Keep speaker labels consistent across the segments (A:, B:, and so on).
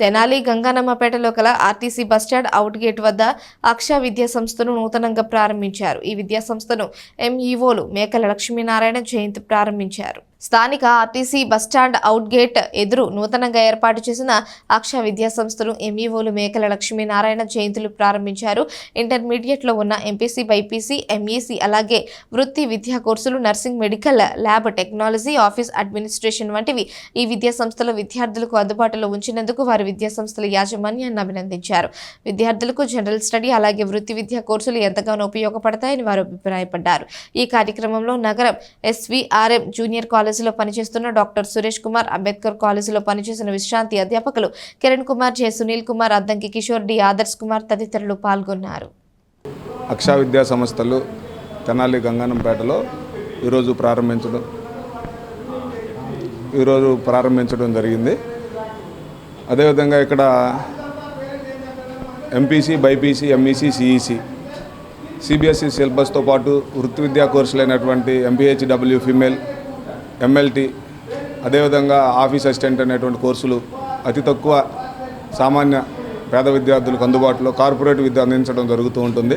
A: తెనాలి గంగానమ్మపేటలో గల RTC bus stand out gate వద్ద అక్ష విద్యా సంస్థను నూతనంగా ప్రారంభించారు. ఈ విద్యా సంస్థను ఎంఈఓలు మేకల లక్ష్మీనారాయణ జయంతి ప్రారంభించారు. స్థానిక ఆర్టీసీ బస్టాండ్ అవుట్ గేట్ ఎదురు నూతనంగా ఏర్పాటు చేసిన అక్ష విద్యాసంస్థలు ఎంఈఓలు మేకల లక్ష్మీనారాయణ జయంతులు ప్రారంభించారు. ఇంటర్మీడియట్లో ఉన్న ఎంపీసీ బైపీసీ ఎంఈసీ అలాగే వృత్తి విద్యా కోర్సులు nursing medical lab technology office administration వంటివి ఈ విద్యాసంస్థలో విద్యార్థులకు అందుబాటులో ఉంచినందుకు వారు విద్యా సంస్థల యాజమాన్యాన్ని అభినందించారు. విద్యార్థులకు జనరల్ స్టడీ అలాగే వృత్తి విద్యా కోర్సులు ఎంతగానో ఉపయోగపడతాయని వారు అభిప్రాయపడ్డారు. ఈ కార్యక్రమంలో నగరం ఎస్వీఆర్ఎం జూనియర్ కాలేజ్ కాలేజీలో పనిచేస్తున్న డాక్టర్ సురేష్ కుమార్ అంబేద్కర్ కాలేజీలో పనిచేసిన విశ్రాంతి అధ్యాపకులు కిరణ్ కుమార్ జె. సునీల్ కుమార్ అద్దంకి కిషోర్ డి. ఆదర్శ్ కుమార్ తదితరులు పాల్గొన్నారు.
B: అక్షా విద్యా సంస్థలు తెనాలి గంగానంపేటలో ఈరోజు ప్రారంభించడం ఈరోజు ప్రారంభించడం జరిగింది. అదేవిధంగా ఇక్కడ MPC BiPC MEC CEC CBSE సిలబస్తో పాటు వృత్తి విద్యా కోర్సులైనటువంటి ఎంపీహెచ్డబ్ల్యూ ఫిమేల్ ఎంఎల్టీ అదేవిధంగా ఆఫీస్ అసిస్టెంట్ అనేటువంటి కోర్సులు అతి తక్కువ సామాన్య పేద విద్యార్థులకు అందుబాటులో కార్పొరేట్ విద్య అందించడం జరుగుతూ ఉంటుంది.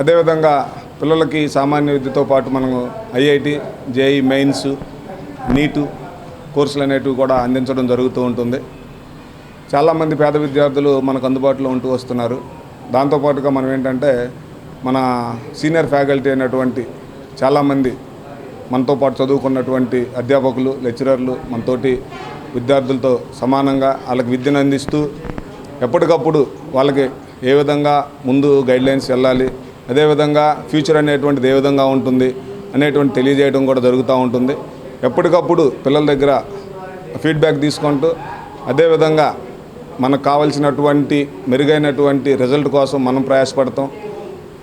B: అదేవిధంగా పిల్లలకి సామాన్య విద్యతో పాటు మనము ఐఐటి జేఈ మెయిన్స్ నీటు కోర్సులు అనేటివి కూడా అందించడం జరుగుతూ ఉంటుంది. చాలామంది పేద విద్యార్థులు మనకు అందుబాటులో ఉంటూ వస్తున్నారు. దాంతోపాటుగా మనం ఏంటంటే మన సీనియర్ ఫ్యాకల్టీ అయినటువంటి చాలామంది మనతో పాటు చదువుకున్నటువంటి అధ్యాపకులు లెక్చరర్లు మనతోటి విద్యార్థులతో సమానంగా వాళ్ళకి విద్యను అందిస్తూ ఎప్పటికప్పుడు వాళ్ళకి ఏ విధంగా ముందు గైడ్లైన్స్ వెళ్ళాలి అదేవిధంగా ఫ్యూచర్ అనేటువంటిది ఏ విధంగా ఉంటుంది అనేటువంటి తెలియజేయడం కూడా జరుగుతూ ఉంటుంది. ఎప్పటికప్పుడు పిల్లల దగ్గర ఫీడ్బ్యాక్ తీసుకుంటూ అదేవిధంగా మనకు కావలసినటువంటి మెరుగైనటువంటి రిజల్ట్ కోసం మనం ప్రయాసపడతాం.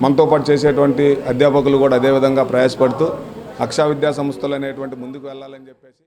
B: మనతో పాటు చేసేటువంటి అధ్యాపకులు కూడా అదేవిధంగా ప్రయాసపడుతూ అక్షా విద్యా సంస్థలు అనేటువంటి ముందుకు వెళ్ళాలని చెప్పేసి